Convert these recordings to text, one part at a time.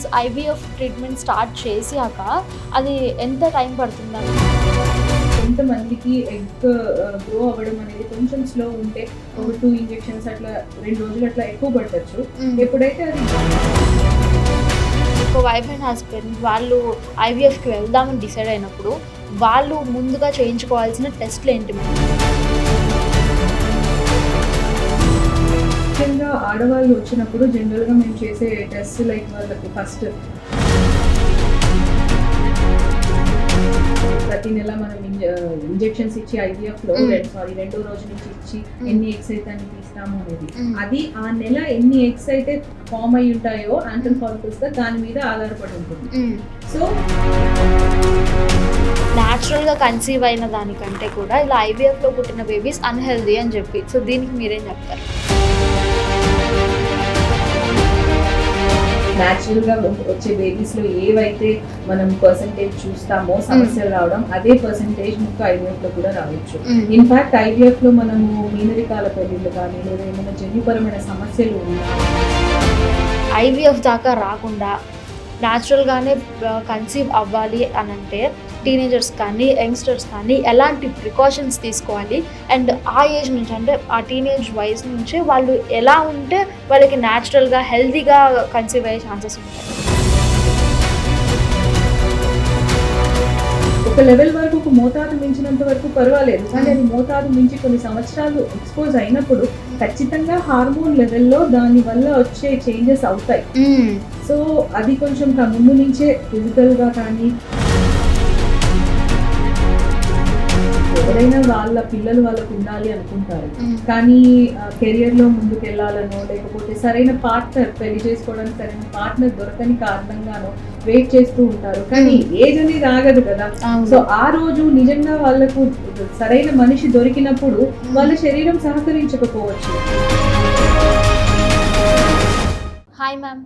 Once IVF treatment start చేసాక అది ఎంత టైం పడుతుందండి? కొంతమందికి ఎగ్ గ్రో అవ్వడం అనేది కొంచెం స్లో ఉంటే ఒక టూ ఇంజెక్షన్స్ అట్లా రెండు రోజులు అట్లా ఎక్కువ పట్టచ్చు ఎప్పుడైతే అది ఒక వైఫ్ అండ్ హస్బెండ్ వాళ్ళు ఐవీఎఫ్కి వెళ్దామని డిసైడ్ అయినప్పుడు వాళ్ళు ముందుగా చేయించుకోవాల్సిన టెస్ట్లు ఏంటి మేడం? ఆడవాళ్ళు వచ్చినప్పుడు జనరల్గా మేము చేసే టెస్ట్ లైక్ వాళ్ళకి ఫస్ట్ ప్రతి నెల మనం ఇంజెక్షన్స్ ఇచ్చి ఐవీఎఫ్లో. సారీ రెండో రోజు నుంచి ఇచ్చి. ఎన్ని ఎగ్స్ అయితే అని తీస్తాము అనేది. అది ఆ నెల ఎన్ని ఎగ్స్ అయితే ఫామ్ అయి ఉంటాయో యాంటల్ ఫాలికల్స్ దాని మీద ఆధారపడి ఉంటుంది సో న్యాచురల్గా కన్సీవ్ అయిన దానికంటే కూడా ఇలా ఐవీఎఫ్లో పుట్టిన బేబీస్ అన్హెల్దీ అని చెప్పి సో దీనికి మీరేం చెప్తారు న్యాచురల్గా వచ్చే బేబీస్లో ఏవైతే మనం పర్సంటేజ్ చూస్తామో సమస్యలు రావడం అదే పర్సంటేజ్ మీకు ఐవీఎఫ్లో కూడా రావచ్చు. ఇన్ఫాక్ట్ ఐవీఎఫ్లో మనము మీనరికాల పెళ్ళిళ్ళు కానీ లేదా ఏమైనా జన్యుపరమైన సమస్యలు ఉన్నా ఐవీఎఫ్ దాకా రాకుండా న్యాచురల్గానే కన్సీవ్ అవ్వాలి అని అంటే టీనేజర్స్ కానీ యంగ్స్టర్స్ కానీ ఎలాంటి ప్రికాషన్స్ తీసుకోవాలి? అండ్ ఆ ఏజ్ నుంచి అంటే ఆ టీనేజ్ వయసు నుంచి వాళ్ళు ఎలా ఉంటే వాళ్ళకి న్యాచురల్గా హెల్తీగా కన్సీవ్ అయ్యే ఛాన్సెస్ ఉంటాయి. ఒక లెవెల్ వరకు ఒక మోతాదు మించినంత వరకు పర్వాలేదు. కానీ అది మోతాదు మించి కొన్ని సంవత్సరాలు ఎక్స్పోజ్ అయినప్పుడు ఖచ్చితంగా హార్మోన్ లెవెల్లో దాని వల్ల వచ్చే చేంజెస్ అవుతాయి. సో అది కొంచెం ముందు నుంచే ఫిజికల్గా కానీ ఎవరైనా వాళ్ళ పిల్లలు వాళ్ళకు ఉండాలి అనుకుంటారు. కానీ కెరియర్లో ముందుకు వెళ్ళాలనో లేకపోతే సరైన పార్ట్నర్ పెళ్ళి చేసుకోవడానికి సరైన పార్ట్నర్ దొరకని కారణంగానో వెయిట్ చేస్తూ ఉంటారు. కానీ ఏజ్ అనేది ఆగదు కదా. సో ఆ రోజు నిజంగా వాళ్ళకు సరైన మనిషి దొరికినప్పుడు వాళ్ళ శరీరం సహకరించకపోవచ్చు. హాయ్ మ్యామ్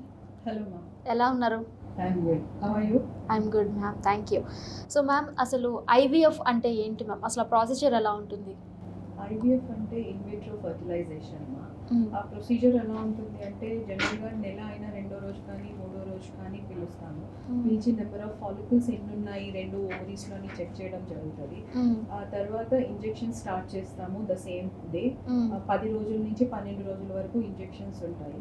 హలో మ్యామ్ ఎలా ఉన్నారు? I'm good ma'am thank you so ma'am అసలు ఐవీఎఫ్ అంటే ఏంటి మ్యామ్ అసలు ప్రొసీజర్ ఎలా ఉంటుంది? ఐవీఎఫ్ అంటే ఇన్విట్రో ఫర్టిలైజేషన్ ఆ ప్రొసీజర్ ఎలా ఉంటుంది అంటే జనరల్గా నెల అయినా రెండో రోజు కానీ పిలుస్తాము పిలిచి నెంబర్ ఆఫ్ ఫాలికల్స్ ఎన్ని ఉన్నాయి రెండు ఓవరీస్లోని చెక్ చేయడం జరుగుతుంది. ఆ తర్వాత ఇంజెక్షన్ స్టార్ట్ చేస్తాము ద సేమ్ డే పది రోజుల నుంచి పన్నెండు రోజుల వరకు ఇంజెక్షన్స్ ఉంటాయి.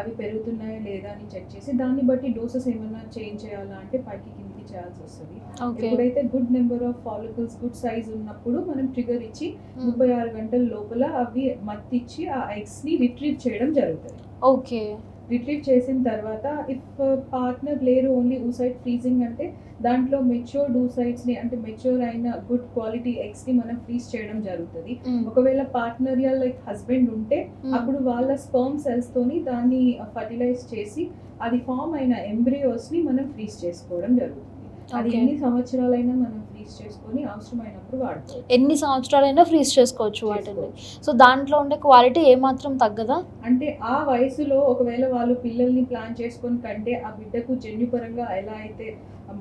అవి పెరుగుతున్నాయా లేదా అని చెక్ చేసి దాన్ని బట్టి డోసెస్ ఏమైనా చేంజ్ చేయాలా అంటే పైకి కిందికి చేయాల్సి వస్తుంది. ఎప్పుడైతే good number of follicles good size ఉన్నప్పుడు మనం ట్రిగర్ ఇచ్చి ముప్పై ఆరు గంటల లోపల అవి మత్తిచ్చి ఆ ఎగ్స్ని రిట్రీవ్ చేయడం జరుగుతుంది. ఓకే. రిట్రీవ్ చేసిన తర్వాత ఇఫ్ పార్ట్నర్ లేరు ఓన్లీ ఊసైడ్ ఫ్రీజింగ్ అంటే దాంట్లో మెచ్యూర్డ్ ఊసైడ్స్ని అంటే మెచ్యూర్ అయిన గుడ్ క్వాలిటీ ఎగ్స్ని మనం ఫ్రీజ్ చేయడం జరుగుతుంది. ఒకవేళ పార్ట్నర్ యా లైక్ హస్బెండ్ ఉంటే అప్పుడు వాళ్ళ స్పర్మ్ సెల్స్ తోని దాన్ని ఫర్టిలైజ్ చేసి అది ఫామ్ అయిన ఎంబ్రియోస్ని మనం ఫ్రీజ్ చేసుకోవడం జరుగుతుంది. అది. ఎన్ని సంవత్సరాలైనా మనం ఫ్రీజ్ చేసుకొని అవసరమైనప్పుడు వాడుకోవచ్చు. ఎన్ని సంవత్సరాలైనా ఫ్రీజ్ చేసుకోవచ్చు వాటిని. సో దాంట్లో ఉండే క్వాలిటీ ఏమాత్రం తగ్గదా? అంటే ఆ వయసులో ఒకవేళ వాళ్ళు పిల్లల్ని ప్లాన్ చేసుకొని కంటే ఆ బిడ్డకు జన్యుపరంగా ఎలా అయితే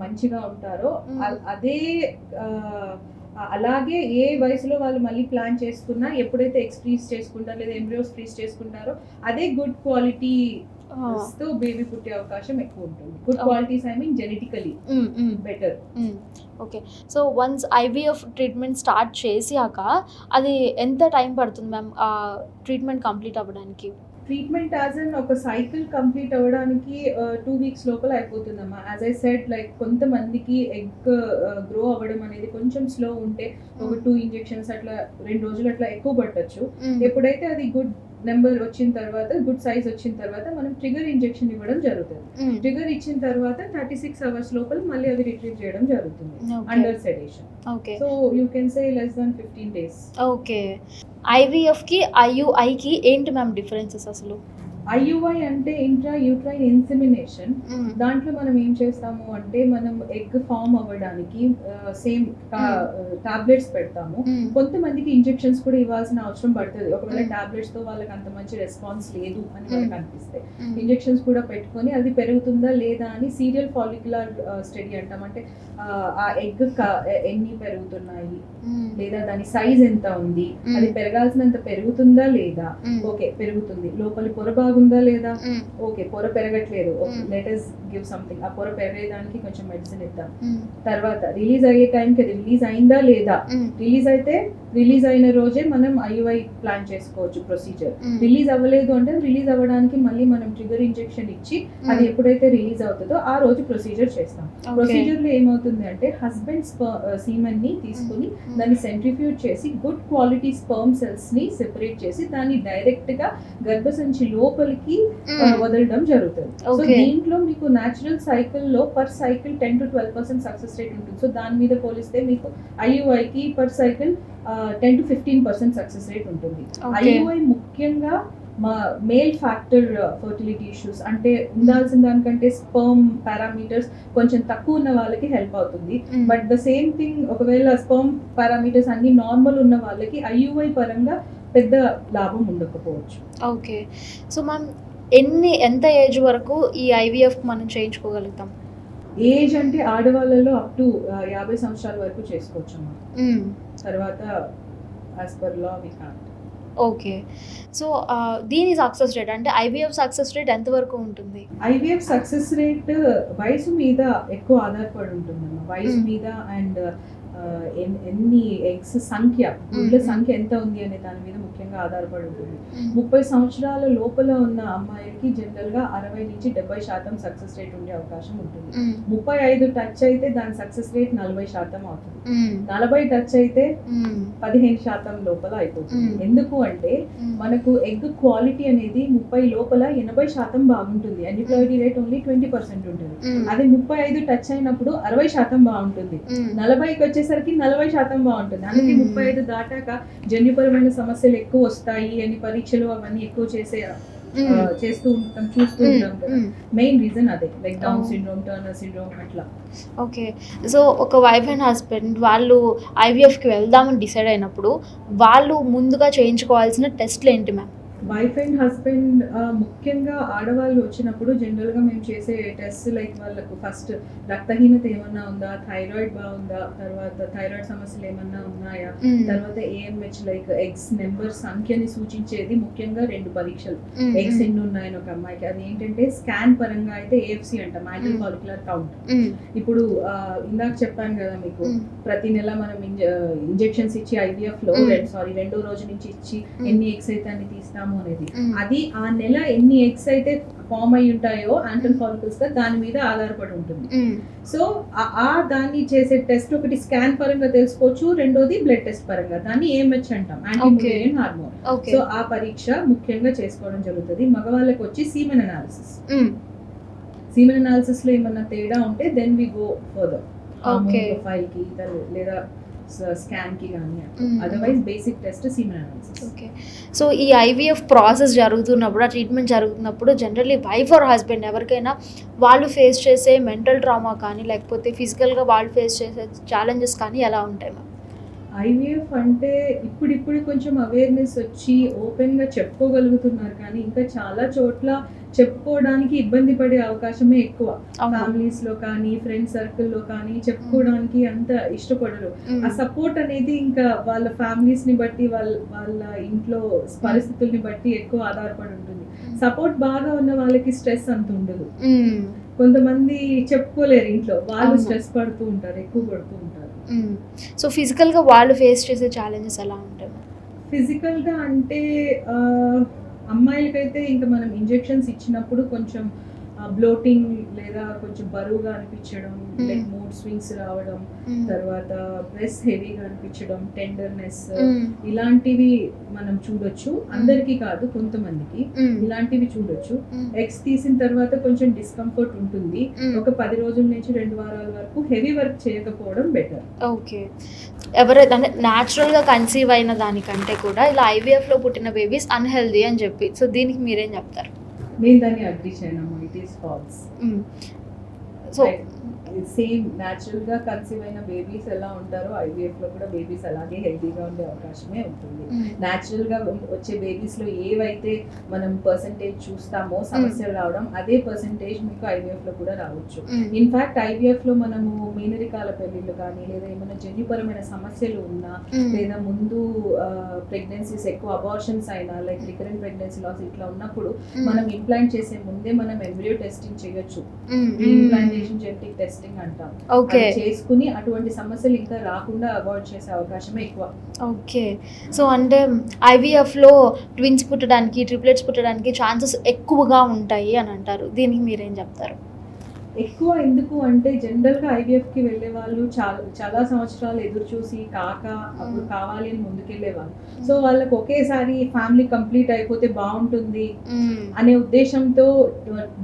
మంచిగా ఉంటారో అదే అలాగే ఏ వయసులో వాళ్ళు మళ్ళీ ప్లాన్ చేసుకున్నా ఎప్పుడైతే ఎక్స్ ఫ్రీజ్ చేసుకుంటారో లేదా ఎంబ్రియోస్ ఫ్రీజ్ చేసుకుంటారో అదే గుడ్ క్వాలిటీ తో బేబీ పుట్టే అవకాశం ఎక్కువ ఉంటుంది. Good. Qualities I mean genetically better okay so once IVF treatment start చేసాక అది ఎంత టైం పడుతుంది మ్యామ్ ట్రీట్మెంట్ కంప్లీట్ అవ్వడానికి? ట్రీట్మెంట్ యాజ్ అన్ ఒక సైకిల్ కంప్లీట్ అవ్వడానికి టూ వీక్స్ లోపల అయిపోతుందమ్మా యాజ్ ఐ సెడ్ లైక్ కొంతమందికి ఎగ్ గ్రో అవ్వడం అనేది కొంచెం స్లో ఉంటే ఒక టూ ఇంజెక్షన్స్ అట్లా రెండు రోజులు అట్లా ఎక్కువ పట్టొచ్చు. ఎప్పుడైతే అది గుడ్ నెంబర్ వచ్చిన తర్వాత గుడ్ సైజ్ వచ్చిన తర్వాత మనం ట్రిగర్ ఇంజెక్షన్ ఇవ్వడం జరుగుతుంది. ట్రిగర్ ఇచ్చిన తర్వాత థర్టీ సిక్స్ అవర్స్ లోపల మళ్ళీ అది రిట్రీవ్ చేయడం జరుగుతుంది. Under sedation okay. So you can say less than fifteen days okay. ఐవీఎఫ్కి ఐయుఐకి ఏంటి మ్యామ్ డిఫరెన్సెస్ అసలు? ఐయుఐ అంటే ఇంట్రా యూట్రైన్ ఇన్సిమినేషన్. దాంట్లో మనం ఏం చేస్తాము అంటే మనం ఎగ్ ఫామ్ అవ్వడానికి సేమ్ టాబ్లెట్స్ పెడతాము. కొంతమందికి ఇంజెక్షన్స్ కూడా ఇవ్వాల్సిన అవసరం పడుతుంది. ఒకవేళ. టాబ్లెట్స్తో వాళ్ళకి అంత మంచి రెస్పాన్స్ లేదు అని మనకు అనిపిస్తే. ఇంజెక్షన్స్ కూడా పెట్టుకొని అది పెరుగుతుందా లేదా అని సీరియల్ ఫాలిక్యులర్ స్టడీ అంటాం. అంటే ఆ, ఎగ్ ఎన్ని పెరుగుతున్నాయి? లేదా దాని సైజ్ ఎంత ఉంది? అది పెరగాల్సినంత పెరుగుతుందా లేదా? ఓకే పెరుగుతుంది. లోపలి పొర బాగుందా లేదా. ఓకే పొర పెరగట్లేదు. లెట్ అస్ గివ్ సంథింగ్ ఆ పొర పెరగడానికి కొంచెం మెడిసిన్ ఇద్దాం. తర్వాత రిలీజ్ అయ్యే టైంకి అది రిలీజ్ అయిందా లేదా. రిలీజ్ అయితే రిలీజ్ అయిన రోజే మనం ఐయుఐ ప్లాన్ చేసుకోవచ్చు ప్రొసీజర్. రిలీజ్ అవ్వలేదు అంటే రిలీజ్ అవ్వడానికి మళ్ళీ మనం ట్రిగర్ ఇంజెక్షన్ ఇచ్చి అది ఎప్పుడైతే రిలీజ్ అవుతుందో ఆ రోజు ప్రొసీజర్ చేస్తాం. ప్రొసీజర్లో ఏమవుతుంది అంటే హస్బెండ్ సీమన్ని తీసుకుని దాన్ని సెంట్రిఫ్యూజ్ చేసి గుడ్ క్వాలిటీ స్పర్మ్ సెల్స్ని సెపరేట్ చేసి దాన్ని డైరెక్ట్గా గర్భసంచి లోపలికి మ్మ్. వదలడం జరుగుతుంది సో. దీంట్లో మీకు న్యాచురల్ సైకిల్లో per cycle ten to twelve percent success rate ఉంటుంది సో దాని మీద పోలిస్తే మీకు ఐయుఐ కి per cycle ten to fifteen percent success rate ఉంటుంది. ఐయుఐ ముఖ్యంగా మా మేల్ ఫ్యాక్టర్ ఫర్టిలిటీ ఇష్యూస్ అంటే ఉండాల్సిన దానికంటే స్పర్మ్ పారామీటర్స్ కొంచెం తక్కువ ఉన్న వాళ్ళకి హెల్ప్ అవుతుంది. బట్ ద సేమ్ థింగ్ ఒకవేళ స్పర్మ్ పారామీటర్స్ అన్ని నార్మల్ ఉన్న వాళ్ళకి ఐయుఐ పరంగా పెద్ద లాభం ఉండకపోవచ్చు. ఓకే. సో మ్యామ్ ఎన్ని ఎంత ఏజ్ వరకు ఈ ఐవీఎఫ్ మనం చేయించుకోగలుగుతాం? ఏజ్ అంటే ఆడవాళ్ళలో అప్ టు యాభై సంవత్సరాల వరకు చేసుకోవచ్చు అమ్మా. మ్మ్. తర్వాత as per law we okay. So దీని సక్సెస్ రేట్ అంటే ఐవీఎఫ్ సక్సెస్ రేట్ ఎంతవరకు ఉంటుంది? ఐవీఎఫ్ సక్సెస్ రేట్ వయసు మీద ఎక్కువ ఆధారపడి ఉంటుందమ్మా వయసు. మీద అండ్ ఎన్ని ఎగ్స్ సంఖ్య గుడ్ల. సంఖ్య ఎంత ఉంది అనే దాని మీద ముఖ్యంగా ఆధారపడి ఉంటుంది. ముప్పై సంవత్సరాల లోపల ఉన్న అమ్మాయిలకి జనరల్గా అరవై నుంచి డెబ్బై శాతం సక్సెస్ రేట్ ఉండే అవకాశం ఉంటుంది. ముప్పై ఐదు టచ్ అయితే దాని సక్సెస్ రేట్ నలభై శాతం అవుతుంది. నలభై టచ్ అయితే. పదిహేను శాతం లోపల అయిపోతుంది. ఎందుకు అంటే. మనకు ఎగ్ క్వాలిటీ అనేది ముప్పై లోపల ఎనభై శాతం బాగుంటుంది aneuploidy rate only twenty percent ఉంటుంది. అది ముప్పై ఐదు టచ్ అయినప్పుడు అరవై శాతం బాగుంటుంది. నలభైకి వచ్చేసరికి నలభై శాతం బాగుంటుంది అందుకే మ్మ్. ముప్పై ఐదు దాటాక జన్యుపరమైన సమస్యలు ఎక్కువ వస్తాయి అని పరీక్షలు అవన్నీ ఎక్కువ చేసే మ్మ్. చేస్తూ ఉంటాం చూస్తూ ఉంటాం కదా మ్మ్. మెయిన్ రీజన్ అదే like down. Syndrome Turner syndrome అట్లా ఓకే సో ఒక వైఫ్ అండ్ హస్బెండ్ వాళ్ళు ఐవీఎఫ్కి వెళ్దామని డిసైడ్ అయినప్పుడు వాళ్ళు ముందుగా చేయించుకోవాల్సిన టెస్ట్లు ఏంటి మ్యామ్ వైఫ్ అండ్ హస్బెండ్ ముఖ్యంగా ఆడవాళ్ళు వచ్చినప్పుడు జనరల్గా మేము చేసే టెస్ట్ లైక్ వాళ్ళకు ఫస్ట్ రక్తహీనత ఏమన్నా ఉందా? థైరాయిడ్ బాగుందా? తర్వాత థైరాయిడ్ సమస్యలు ఏమన్నా ఉన్నాయా? తర్వాత ఏఎంహెచ్ లైక్ ఎగ్స్ నెంబర్ సంఖ్యని సూచించేది ముఖ్యంగా రెండు పరీక్షలు. ఎగ్స్ ఎన్ని ఉన్నాయని ఒక అమ్మాయికి. అది ఏంటంటే స్కాన్ పరంగా అయితే ఏఎఫ్సి అంట మ్యాటల్ Mm. ఫాలిక్యులర్ కౌంట్ ఇప్పుడు ఇందాక చెప్పాను కదా మీకు ప్రతి నెల మనం ఇంజెక్షన్స్ ఇచ్చి ఐవీఎఫ్లో. సారీ రెండో రోజు నుంచి ఇచ్చి. ఎన్ని ఎగ్స్ అయితే అన్ని తీస్తాము అనేది. అది ఆ నెల ఎన్ని ఎగ్స్ అయితే ఫామ్ అయి ఉంటాయో యాంటల్ ఫాలికల్స్గా దాని మీద ఆధారపడి ఉంటుంది. సో ఆ- దాన్ని చేసే టెస్ట్ ఒకటి స్కాన్ పరంగా తెలుసుకోవచ్చు రెండోది బ్లడ్ టెస్ట్ పరంగా. దాన్ని ఏఎంహెచ్ అంటాం యాంటీమోరియన్ హార్మోన్ సో ఆ పరీక్ష ముఖ్యంగా చేసుకోవడం జరుగుతుంది. మగవాళ్ళకి వచ్చి సీమెన్ అనాలిసిస్ సీమెన్ అనాలిసిస్లో ఏమన్నా తేడా ఉంటే దెన్ వి గో ఫర్దర్. ప్రొఫైల్కి లేదా స్కాన్కి కానీ. Otherwise basic test semen analysis okay so ఈ ఐవీఎఫ్ ప్రాసెస్ జరుగుతున్నప్పుడు ఆ ట్రీట్మెంట్ జరుగుతున్నప్పుడు జనరల్లీ వైఫ్ ఆర్ హస్బెండ్ ఎవరికైనా వాళ్ళు ఫేస్ చేసే మెంటల్ ట్రామా కానీ లేకపోతే ఫిజికల్గా వాళ్ళు ఫేస్ చేసే ఛాలెంజెస్ కానీ ఎలా ఉంటాయి మ్యామ్ ఐవీఎఫ్ అంటే ఇప్పుడిప్పుడు కొంచెం అవేర్నెస్ వచ్చి ఓపెన్గా చెప్పుకోగలుగుతున్నారు. కానీ ఇంకా చాలా చోట్ల చెప్పుకోవడానికి ఇబ్బంది పడే అవకాశమే ఎక్కువ. ఫ్యామిలీస్లో కానీ ఫ్రెండ్ సర్కిల్లో కానీ చెప్పుకోవడానికి అంత ఇష్టపడరు. ఆ సపోర్ట్ అనేది ఇంకా వాళ్ళ ఫ్యామిలీస్ని బట్టి వాళ్ళ వాళ్ళ ఇంట్లో పరిస్థితుల్ని బట్టి ఎక్కువ ఆధారపడి ఉంటుంది. సపోర్ట్ బాగా ఉన్న వాళ్ళకి స్ట్రెస్ అంత ఉండదు. కొంతమంది చెప్పుకోలేరు ఇంట్లో. వాళ్ళు. స్ట్రెస్ పడుతూ ఉంటారు ఎక్కువ పడుతూ ఉంటారు. సో ఫిజికల్గా వాళ్ళు ఫేస్ చేసే ఛాలెంజెస్ ఎలా ఉంటాయి? ఫిజికల్గా అంటే అమ్మాయిలకైతే ఇంకా మనం ఇంజెక్షన్స్ ఇచ్చినప్పుడు కొంచెం బ్లోటింగ్ లేదా కొంచెం బరువుగా అనిపించడం Hmm. లైక్ మూడ్ స్వింగ్స్ రావడం తర్వాత బ్రెస్ హెవీగా అనిపించడం టెండర్నెస్ ఇలాంటివి మనం చూడొచ్చు. అందరికీ కాదు కొంతమందికి ఇలాంటివి చూడొచ్చు. ఎగ్స్ తీసిన తర్వాత కొంచెం డిస్కంఫర్ట్ ఉంటుంది. ఒక పది రోజుల నుంచి రెండు వారాల వరకు హెవీ వర్క్ చేయకపోవడం బెటర్ ఓకే ఎవరైతే అంటే న్యాచురల్గా కన్సీవ్ అయిన దానికంటే కూడా ఇలా ఐవీఎఫ్లో పుట్టిన బేబీస్ అన్హెల్దీ అని చెప్పి. సో దీనికి మీరేం చెప్తారు? నేను దాన్ని agree చేయనమ్మా it is false so same న్యాచురల్గా కన్సీవ్ అయిన బేబీస్ ఎలా ఉంటారో ఐవీఎఫ్లో కూడా బేబీస్ అలాగే హెల్తీగా ఉండే అవకాశమే ఉంటుంది. న్యాచురల్గా వచ్చే బేబీస్లో ఏవైతే మనం పర్సంటేజ్ చూస్తామో సమస్యలు రావడం అదే పర్సంటేజ్ మీకు ఐవీఎఫ్లో కూడా రావచ్చు. ఇన్ఫాక్ట్ ఐవీఎఫ్లో మనము మీనరికాల పెళ్ళిళ్ళు కానీ లేదా ఏమైనా జన్యుపరమైన సమస్యలు ఉన్నా లేదా ముందు ప్రెగ్నెన్సీస్ ఎక్కువ అబార్షన్స్ అయినా లైక్ రికరెంట్ ప్రెగ్నెన్సీ లాస్ ఇట్లా ఉన్నప్పుడు మనం ఇంప్లాంట్ చేసే ముందే మనం ఎంబ్రియో టెస్టింగ్ చేయొచ్చు. ఇంప్లాంటేషన్ జెనెటిక్ టెస్టింగ్ అంటాం. ఓకే చేసుకుని అటువంటి సమస్యలు ఇంకా రాకుండా అవాయిడ్ చేసే అవకాశమే ఎక్కువ. ఓకే సో అంటే ఐవీఎఫ్లో ట్విన్స్ పుట్టడానికి ట్రిప్లెట్స్ పుట్టడానికి ఛాన్సెస్ ఎక్కువగా ఉంటాయి అని అంటారు. దీనికి మీరేం చెప్తారు? ఎక్కువ ఎందుకు అంటే జనరల్గా ఐవీఎఫ్కి వెళ్ళే వాళ్ళు చాలా చాలా సంవత్సరాలు ఎదురు చూసి కాక అప్పుడు. కావాలి అని ముందుకెళ్ళే వాళ్ళు సో వాళ్ళకి ఒకేసారి ఫ్యామిలీ కంప్లీట్ అయిపోతే బాగుంటుంది అనే ఉద్దేశంతో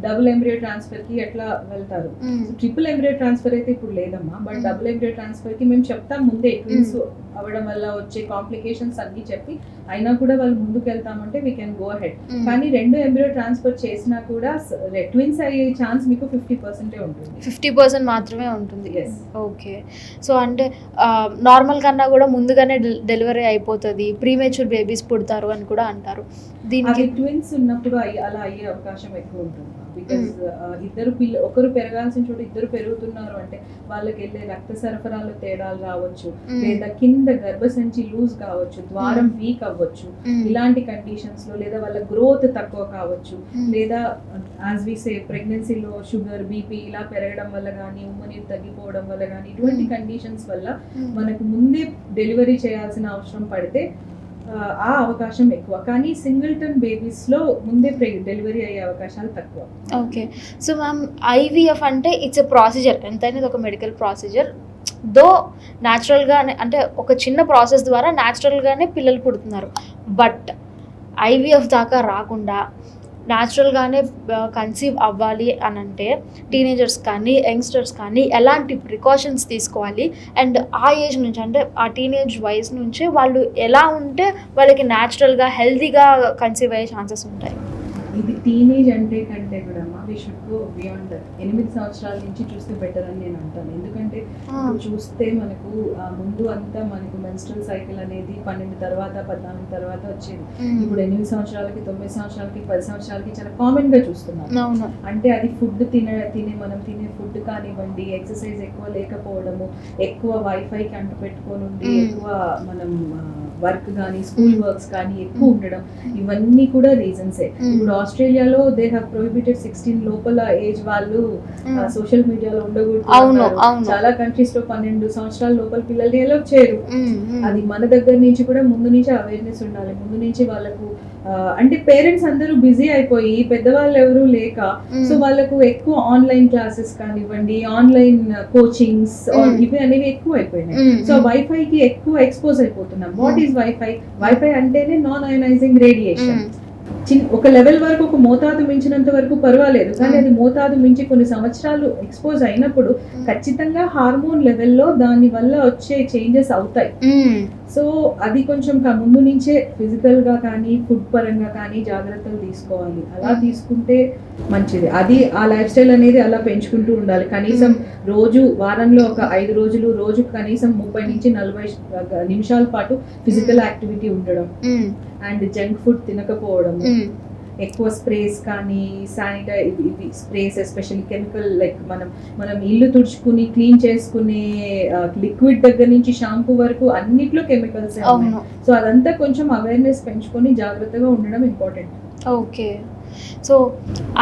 డబుల్ ఎంబ్రియో ట్రాన్స్ఫర్కి ఎట్లా వెళ్తారు? ట్రిపుల్ ఎంబ్రియో ట్రాన్స్ఫర్ అయితే ఇప్పుడు లేదమ్మా బట్. డబుల్ ఎంబ్రియో ట్రాన్స్ఫర్కి మేము చెప్తాం ముందే ట్విన్స్ అవ్వడం వల్ల వచ్చే కాంప్లికేషన్స్ అన్ని చెప్పి అయినా కూడా వాళ్ళు ముందుకు వెళ్తామంటే వీ కెన్ గో హెడ్ కానీ రెండు ఎంబ్రియో ట్రాన్స్ఫర్ చేసినా కూడా ట్విన్స్ అయ్యే ఛాన్స్ మీకు ఫిఫ్టీ పర్సెంటే ఉంటుంది. ఫిఫ్టీ పర్సెంట్ మాత్రమే ఉంటుంది. ఓకే. సో అంటే నార్మల్ కన్నా కూడా ముందుగానే డెలివరీ అయిపోతుంది. ప్రీమేచ్యూర్ బేబీస్ పుడతారు అని కూడా అంటారు. దీనికి ట్విన్స్ ఉన్నప్పుడు అలా అయ్యే అవకాశం ఎక్కువ ఉంటుంది. బికాస్ ఇద్దరు పిల్ల ఒకరు పెరగాల్సిన చోట ఇద్దరు పెరుగుతున్నారు అంటే వాళ్ళకి వెళ్ళే రక్త సరఫరాలో తేడాలు రావచ్చు Mm. లేదా కింద గర్భసంచి లూజ్ కావచ్చు ద్వారం Mm. వీక్ అవ్వచ్చు Mm. ఇలాంటి కండిషన్స్లో లేదా వాళ్ళ గ్రోత్ తక్కువ కావచ్చు Mm. లేదా యాజ్ వి సే ప్రెగ్నెన్సీలో షుగర్ బీపీ ఇలా పెరగడం వల్ల కానీ ఉమ్మ నీరు తగ్గిపోవడం వల్ల కానీ ఇటువంటి Mm. కండిషన్స్ వల్ల Mm. మనకు ముందే డెలివరీ చేయాల్సిన అవసరం పడితే ఆ, అవకాశం ఎక్కువ. కానీ సింగిల్టన్ బేబీస్లో ముందే డెలివరీ అయ్యే అవకాశాలు తక్కువ. ఓకే. సో మ్యామ్ ఐవీఎఫ్ అంటే ఇట్స్ ఎ ప్రాసీజర్. ఎంతైనా ఇది ఒక మెడికల్ ప్రాసీజర్. దో న్యాచురల్గానే అంటే ఒక చిన్న ప్రాసెస్ ద్వారా న్యాచురల్గానే పిల్లలు పుడుతున్నారు. బట్ ఐవీఎఫ్ దాకా రాకుండా న్యాచురల్గానే కన్సీవ్ అవ్వాలి అని అంటే టీనేజర్స్ కానీ యంగ్స్టర్స్ కానీ ఎలాంటి ప్రికాషన్స్ తీసుకోవాలి? అండ్ ఆ ఏజ్ నుంచి అంటే ఆ టీనేజ్ వయసు నుంచి వాళ్ళు ఎలా ఉంటే వాళ్ళకి న్యాచురల్గా హెల్తీగా కన్సీవ్ అయ్యే ఛాన్సెస్ ఉంటాయి. ఇది టీనేజ్ అంటే కంటే కూడా వి షుడ్ గో బియాండ్ ఎనిమిది సంవత్సరాల నుంచి చూస్తే బెటర్ అని నేను అంటాను. ఎందుకంటే చూస్తే మనకు ముందు అంతా మనకు మెన్స్ట్రల్ సైకిల్ అనేది పన్నెండు తర్వాత పద్నాలుగు తర్వాత వచ్చేది. ఇప్పుడు ఎనిమిది సంవత్సరాలకి తొమ్మిది సంవత్సరాలకి పది సంవత్సరాలకి చాలా కామన్గా చూస్తున్నాం అంటే అది ఫుడ్ తినే తినే మనం తినే ఫుడ్ కానివ్వండి ఎక్సర్సైజ్ ఎక్కువ లేకపోవడము ఎక్కువ వైఫైకి అంటు పెట్టుకొని ఉండి. ఎక్కువ మనం వర్క్ కానీ స్కూల్ వర్క్స్ కానీ ఎక్కువ ఉండడం ఇవన్నీ కూడా రీజన్సే. ఇప్పుడు ఆస్ట్రేలియాలో దే హ్యావ్ ప్రొహిబిటెడ్ సిక్స్టీన్ లోపల ఏజ్ వాళ్ళు. సోషల్ మీడియాలో ఉండకూడదు. చాలా కంట్రీస్లో పన్నెండు సంవత్సరాల లోపల పిల్లల్ని ఎలా చేయరు. అది మన దగ్గర నుంచి కూడా ముందు నుంచి అవేర్నెస్ ఉండాలి ముందు నుంచి వాళ్ళకు అంటే పేరెంట్స్ అందరూ బిజీ అయిపోయి పెద్దవాళ్ళు ఎవరు లేక. సో వాళ్ళకు ఎక్కువ ఆన్లైన్ క్లాసెస్ కానివ్వండి ఆన్లైన్ కోచింగ్స్. ఇవి అనేవి ఎక్కువ అయిపోయినాయి సో. వైఫై కి ఎక్కువ ఎక్స్పోజ్ అయిపోతున్నాం వాట్. ఈస్ వైఫై వైఫై అంటేనే నాన్ అయనైజింగ్ రేడియేషన్ ఒక లెవెల్ వరకు ఒక మోతాదు మించినంత వరకు పర్వాలేదు కానీ. అది మోతాదు మించి కొన్ని సంవత్సరాలు ఎక్స్పోజ్ అయినప్పుడు. ఖచ్చితంగా హార్మోన్ లెవెల్లో దాని వల్ల వచ్చే చేంజెస్ అవుతాయి. సో అది కొంచెం ముందు నుంచే ఫిజికల్గా కానీ ఫుడ్ పరంగా కానీ జాగ్రత్తలు తీసుకోవాలి అలా. తీసుకుంటే మంచిది అది ఆ లైఫ్ స్టైల్ అనేది అలా పెంచుకుంటూ ఉండాలి కనీసం రోజు వారంలో ఒక ఐదు రోజులు రోజు కనీసం ముప్పై నుంచి నలభై నిమిషాల పాటు ఫిజికల్ యాక్టివిటీ ఉండడం. అండ్ జంక్ ఫుడ్ తినకపోవడం. ఎక్కువ స్ప్రేస్ కానీ శానిటై ఇవి స్ప్రేస్ ఎస్పెషల్లీ కెమికల్ లైక్ మనం మనం ఇల్లు తుడుచుకుని క్లీన్ చేసుకునే లిక్విడ్ దగ్గర నుంచి షాంపూ వరకు అన్నిట్లో కెమికల్స్ సో అదంతా కొంచెం అవేర్నెస్ పెంచుకొని జాగ్రత్తగా ఉండడం ఇంపార్టెంట్. ఓకే. సో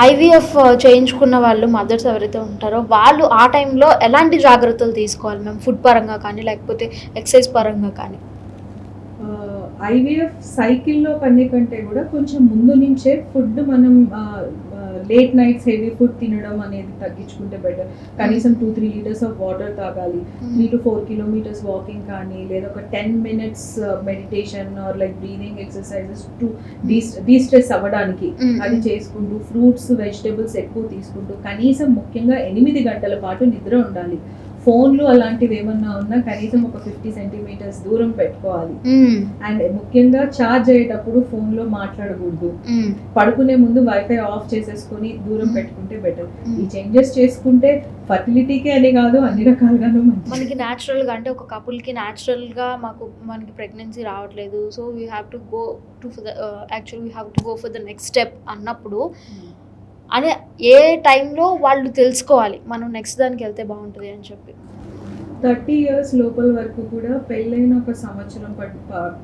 ఐవీఎఫ్ చేయించుకున్న వాళ్ళు మదర్స్ ఎవరైతే ఉంటారో వాళ్ళు ఆ టైంలో ఎలాంటి జాగ్రత్తలు తీసుకోవాలి? మేము ఫుడ్ పరంగా కానీ లేకపోతే ఎక్సర్సైజ్ పరంగా కానీ. ఐవీఎఫ్ సైకిల్లో కన్నీ కంటే కూడా కొంచెం ముందు నుంచే ఫుడ్ మనం లేట్ నైట్స్ హెవీ ఫుడ్ తినడం అనేది తగ్గించుకుంటే బెటర్. కనీసం two three litres of water తాగాలి. Three to four kilometres walking కానీ లేదా ఒక ten minutes meditation or like breathing exercises to destress అవ్వడానికి. Mm, అది. చేసుకుంటూ ఫ్రూట్స్ వెజిటేబుల్స్ ఎక్కువ తీసుకుంటూ కనీసం ముఖ్యంగా ఎనిమిది గంటల పాటు నిద్ర ఉండాలి. ఫోన్లు అలాంటివి ఏమన్నా ఉన్నా కనీసం ఒక ఫిఫ్టీ సెంటీమీటర్స్ దూరం పెట్టుకోవాలి. అండ్ ముఖ్యంగా చార్జ్ అయ్యేటప్పుడు ఫోన్లో మాట్లాడకూడదు. పడుకునే ముందు వైఫై ఆఫ్ చేసేసుకొని దూరం. పెట్టుకుంటే బెటర్. ఈ చేంజెస్ చేసుకుంటే ఫర్టిలిటీకే అనే కాదు అన్ని రకాలుగాను. మనకి న్యాచురల్గా అంటే ఒక కపుల్కి న్యాచురల్గా మాకు మనకి ప్రెగ్నెన్సీ రావట్లేదు so we have to go to for the actual we have to go for the next step అన్నప్పుడు అనే ఏ టైంలో వాళ్ళు తెలుసుకోవాలి మనం నెక్స్ట్ దానికి వెళ్తే బాగుంటుంది అని చెప్పి. థర్టీ ఇయర్స్ లోపల వరకు కూడా పెళ్ళైన ఒక సంవత్సరం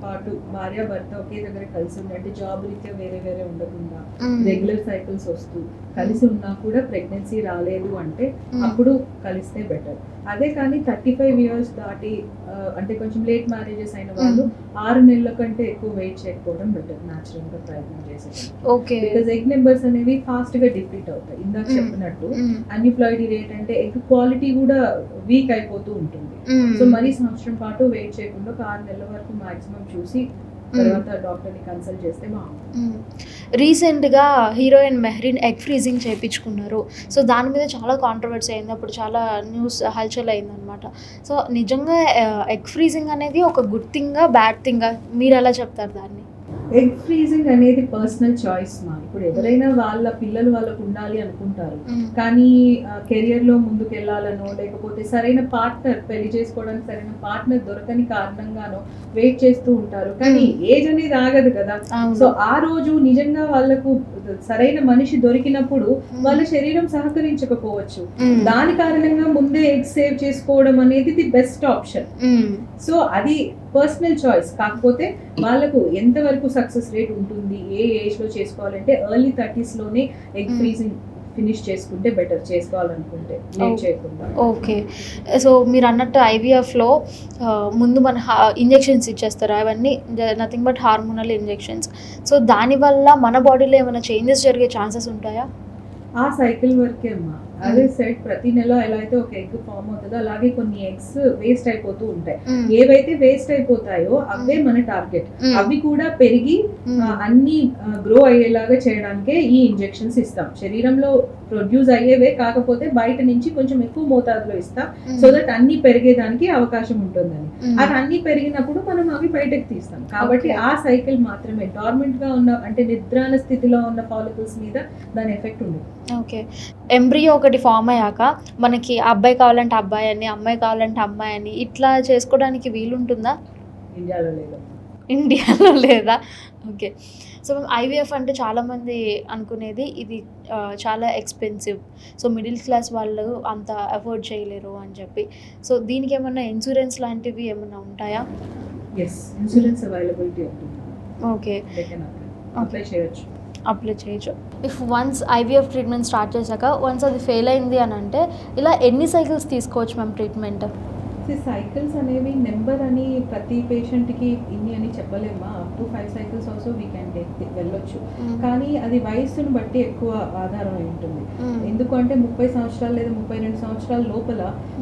పాటు భార్య భర్త ఒకే దగ్గర కలిసి ఉండి అంటే జాబ్ రీత్యా వేరే వేరే ఉండకుండా రెగ్యులర్ సైకిల్స్ వస్తూ కలిసి ఉన్నా కూడా ప్రెగ్నెన్సీ రాలేదు అంటే అప్పుడు కలిస్తే బెటర్ అదే కానీ థర్టీ ఫైవ్ ఇయర్స్ దాటి అంటే కొంచెం లేట్ మ్యారేజెస్ అయిన వాళ్ళు ఆరు నెలల కంటే ఎక్కువ వెయిట్ చేయకపోవడం బెటర్ న్యాచురల్గా ప్రయత్నం చేసేది ఓకే. బికాస్ ఎగ్ నెంబర్స్ అనేవి ఫాస్ట్గా డిప్లీట్ అవుతాయి. ఇందాక. చెప్పినట్టు అన్ఇప్లాయిడీ రేట్ అంటే ఎగ్ క్వాలిటీ కూడా వీక్ అయిపోతూ ఉంటుంది. సో మరీ సంవత్సరం పాటు వెయిట్ చేయకుండా ఒక ఆరు నెలల వరకు మాక్సిమం చూసి తర్వాత డాక్టర్ని కన్సల్ట్ చేస్తే బాగుంటుంది. రీసెంట్గా హీరోయిన్ మెహ్రీన్ ఎగ్ ఫ్రీజింగ్ చేయించుకున్నారు సో దాని మీద చాలా కాంట్రవర్సీ అయింది. అప్పుడు చాలా న్యూస్ హల్చల్ అయిందనమాట సో నిజంగా ఎగ్ ఫ్రీజింగ్ అనేది ఒక గుడ్ థింగా బ్యాడ్ థింగా మీరు ఎలా చెప్తారు దాన్ని? ఎగ్ ఫ్రీజింగ్ అనేది పర్సనల్ చాయిస్ మా. ఇప్పుడు ఎవరైనా వాళ్ళ పిల్లలు వాళ్ళకు ఉండాలి అనుకుంటారు. కానీ కెరియర్లో ముందుకు వెళ్ళాలనో లేకపోతే సరైన పార్ట్నర్ పెళ్ళి చేసుకోవడానికి సరైన పార్ట్నర్ దొరకని కారణంగానో వెయిట్ చేస్తూ ఉంటారు. కానీ ఏజ్ అనేది ఆగదు కదా. సో ఆ రోజు నిజంగా వాళ్ళకు సరైన మనిషి దొరికినప్పుడు వాళ్ళ శరీరం సహకరించకపోవచ్చు. దాని కారణంగా ముందే ఎగ్ సేవ్ చేసుకోవడం అనేది ది బెస్ట్ ఆప్షన్. సో అది పర్సనల్ చాయిస్ కాకపోతే వాళ్ళకు ఎంతవరకు సక్సెస్ రేట్ ఉంటుంది ఏ ఏజ్లో చేసుకోవాలంటే ఎర్లీ థర్టీస్లోనే ఎగ్. ఫ్రీజింగ్ ఫినిష్ చేసుకుంటే బెటర్ చేసుకోవాలనుకుంటే లేట్ Oh. చేయకుండా. ఓకే సో మీరు అన్నట్టు ఐవీఎఫ్లో ముందు మన ఇంజెక్షన్స్ ఇచ్చేస్తారు. అవన్నీ nothing but hormonal injections so దానివల్ల మన బాడీలో ఏమైనా చేంజెస్ జరిగే ఛాన్సెస్ ఉంటాయా? ఆ సైకిల్ వరకే అమ్మా. అదే సెట్ ప్రతి నెల ఎలా అయితే ఒక ఎగ్ ఫామ్ అవుతుందో అలాగే కొన్ని ఎగ్స్ వేస్ట్ అయిపోతూ ఉంటాయి. ఏవైతే వేస్ట్ అయిపోతాయో అవే మన టార్గెట్ అవి కూడా పెరిగి అన్ని గ్రో అయ్యేలాగా చేయడానికే ఈ ఇంజెక్షన్స్ ఇస్తాం. శరీరంలో ప్రొడ్యూస్ అయ్యేవే కాకపోతే బయట నుంచి కొంచెం ఎక్కువ మోతాదులో ఇస్తాం. సో దట్ అన్ని పెరిగేదానికి అవకాశం ఉంటుందని. అది అన్ని పెరిగినప్పుడు మనం అవి బయటకు తీస్తాం. కాబట్టి. ఆ సైకిల్ మాత్రమే. డార్మెంట్గా ఉన్న అంటే నిద్రాణ స్థితిలో ఉన్న ఫాలికల్స్ మీద దాని ఎఫెక్ట్ ఉండదు. ఓకే. ఎంబ్రియో ఒకటి ఫామ్ అయ్యాక మనకి అబ్బాయి కావాలంటే అబ్బాయి అని అమ్మాయి కావాలంటే అమ్మాయి అని ఇట్లా చేసుకోవడానికి వీలుంటుందా? ఇండియాలో లేదు? ఇండియాలో లేదా? ఓకే. సో ఐవీఎఫ్ అంటే చాలామంది అనుకునేది ఇది చాలా ఎక్స్పెన్సివ్. సో మిడిల్ క్లాస్ వాళ్ళు అంత అఫోర్డ్ చేయలేరు అని చెప్పి. సో దీనికి ఏమన్నా ఇన్సూరెన్స్ లాంటివి ఏమన్నా ఉంటాయా? ఎస్ ఇన్సూరెన్స్ అవైలబిలిటీ ఉంటుంది. ఓకే. అప్లై చేయొచ్చు. అప్లై చేయొచ్చు. If once IVF treatment start చేశాక వన్స్ అది ఫెయిల్ అయింది అని అంటే ఇలా ఎన్ని సైకిల్స్ తీసుకోవచ్చు మ్యామ్ ట్రీట్మెంట్ సైకిల్స్ అనేవి నెంబర్ అని ప్రతి పేషెంట్కి ఇన్ని అని చెప్పలేమా? Up to five cycles also we can take వెళ్ళొచ్చు. కానీ అది వయస్సును బట్టి ఎక్కువ ఆధారం అయి ఉంటుంది. ఎందుకంటే ముప్పై సంవత్సరాలు లేదా ముప్పై రెండు సంవత్సరాల లోపల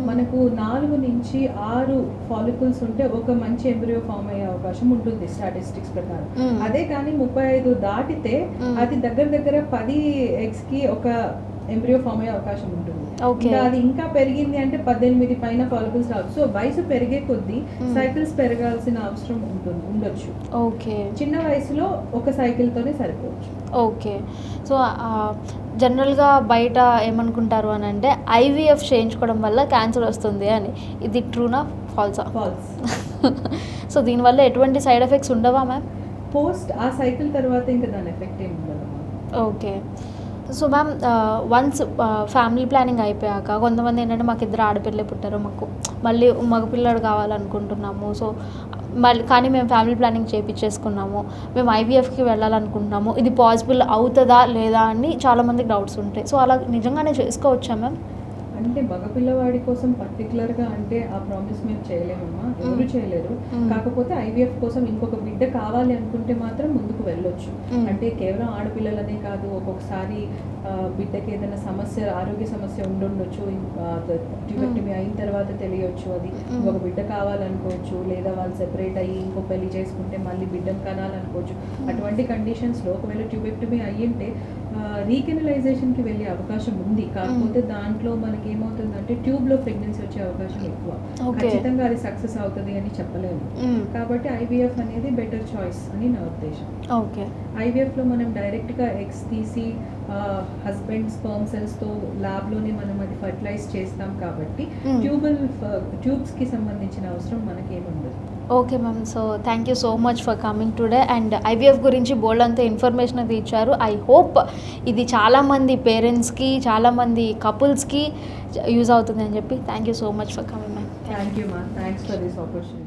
మనకు నాలుగు నుంచి ఆరు ఫాలికల్స్ ఉంటే ఒక మంచి ఎంబ్రియో ఫామ్ అయ్యే అవకాశం ఉంటుంది స్టాటిస్టిక్స్ ప్రకారం. అదే కానీ ముప్పై ఐదు దాటితే అది దగ్గర దగ్గర పది ఎగ్స్కి ఒక ఎంబ్రియో ఫామ్ అయ్యే అవకాశం ఉంటుంది. ఇంకా అది ఇంకా పెరిగింది అంటే పద్దెనిమిది పైన ఫాలికల్స్ రావచ్చు సో వయసు పెరిగే కొద్దీ Hmm. సైకిల్స్ పెరగాల్సిన అవసరం ఉంటుంది ఉండొచ్చు. ఓకే చిన్న వయసులో ఒక సైకిల్ తోనే సరిపోవచ్చు. ఓకే సో జనరల్గా బయట ఏమనుకుంటారు అని అంటే ఐవీఎఫ్ చేయించుకోవడం వల్ల క్యాన్సర్ వస్తుంది అని. ఇది ట్రూనా ఫాల్సా ఫాల్స్ సో దీనివల్ల ఎటువంటి సైడ్ ఎఫెక్ట్స్ ఉండవా మ్యామ్ పోస్ట్ ఆ సైకిల్ తర్వాత ఇంకా దాని ఎఫెక్ట్ ఏమి ఉండదు okay so ma'am once family planning అయిపోయాక కొంతమంది ఏంటంటే మాకు ఇద్దరు ఆడపిల్లలే పుట్టారు మాకు మళ్ళీ మగపిల్లడు కావాలనుకుంటున్నాము. సో మళ్ళీ కానీ మేము ఫ్యామిలీ ప్లానింగ్ చేయించేసుకున్నాము మేము ఐవీఎఫ్కి వెళ్ళాలనుకుంటున్నాము. ఇది పాసిబుల్ అవుతుందా లేదా అని చాలామందికి డౌట్స్ ఉంటాయి. సో అలా నిజంగానే చేసుకోవచ్చా మ్యామ్? అంటే మగపిల్లవాడి కోసం పర్టికులర్గా అంటే ఆ ప్రామిస్ మేము చేయలేమమ్మా ఎవరు. చేయలేరు. కాకపోతే ఐవీఎఫ్ కోసం ఇంకొక బిడ్డ కావాలి అనుకుంటే మాత్రం ముందుకు వెళ్ళొచ్చు. అంటే కేవలం ఆడపిల్లలనే కాదు ఒక్కొక్కసారి బిడ్డకి ఏదైనా సమస్య ఆరోగ్య సమస్య ఉండుండొచ్చు ట్యూబెక్టమీ అయిన తర్వాత తెలియచ్చు అది. ఇంకొక బిడ్డ కావాలనుకోవచ్చు లేదా వాళ్ళు సెపరేట్ అయ్యి ఇంకో పెళ్ళి చేసుకుంటే మళ్ళీ బిడ్డను కనాలనుకోవచ్చు అటువంటి కండిషన్స్లో ఒకవేళ ట్యూబెక్టమీ అయ్యింటే రీకెనలైజేషన్కి వెళ్ళే అవకాశం ఉంది. కాకపోతే దాంట్లో మనకి ఏమవుతుందంటే ట్యూబ్లో ప్రెగ్నెన్సీ వచ్చే అవకాశం ఎక్కువ. ఖచ్చితంగా అది సక్సెస్ అవుతుంది అని చెప్పలేము. కాబట్టి ఐవీఎఫ్ అనేది బెటర్ చాయిస్ అని నా ఉద్దేశం. ఓకే. ఐవీఎఫ్లో మనం డైరెక్ట్గా ఎగ్స్ తీసి హస్బెండ్ స్పర్మ్ సెల్స్తో ల్యాబ్లోనే మనం అది ఫర్టిలైజ్ చేస్తాం కాబట్టి. ట్యూబల్ ట్యూబ్స్కి సంబంధించిన అవసరం మనకేముండదు. Okay ma'am so thank you so much for coming today and IVF గురించి బోల్డ్ అంతా ఇన్ఫర్మేషన్ అది ఇచ్చారు. ఐ హోప్ ఇది చాలామంది పేరెంట్స్కి చాలామంది కపుల్స్కి యూజ్ అవుతుంది అని చెప్పి. Thank you so much for coming ma'am thank you ma'am thanks for this opportunity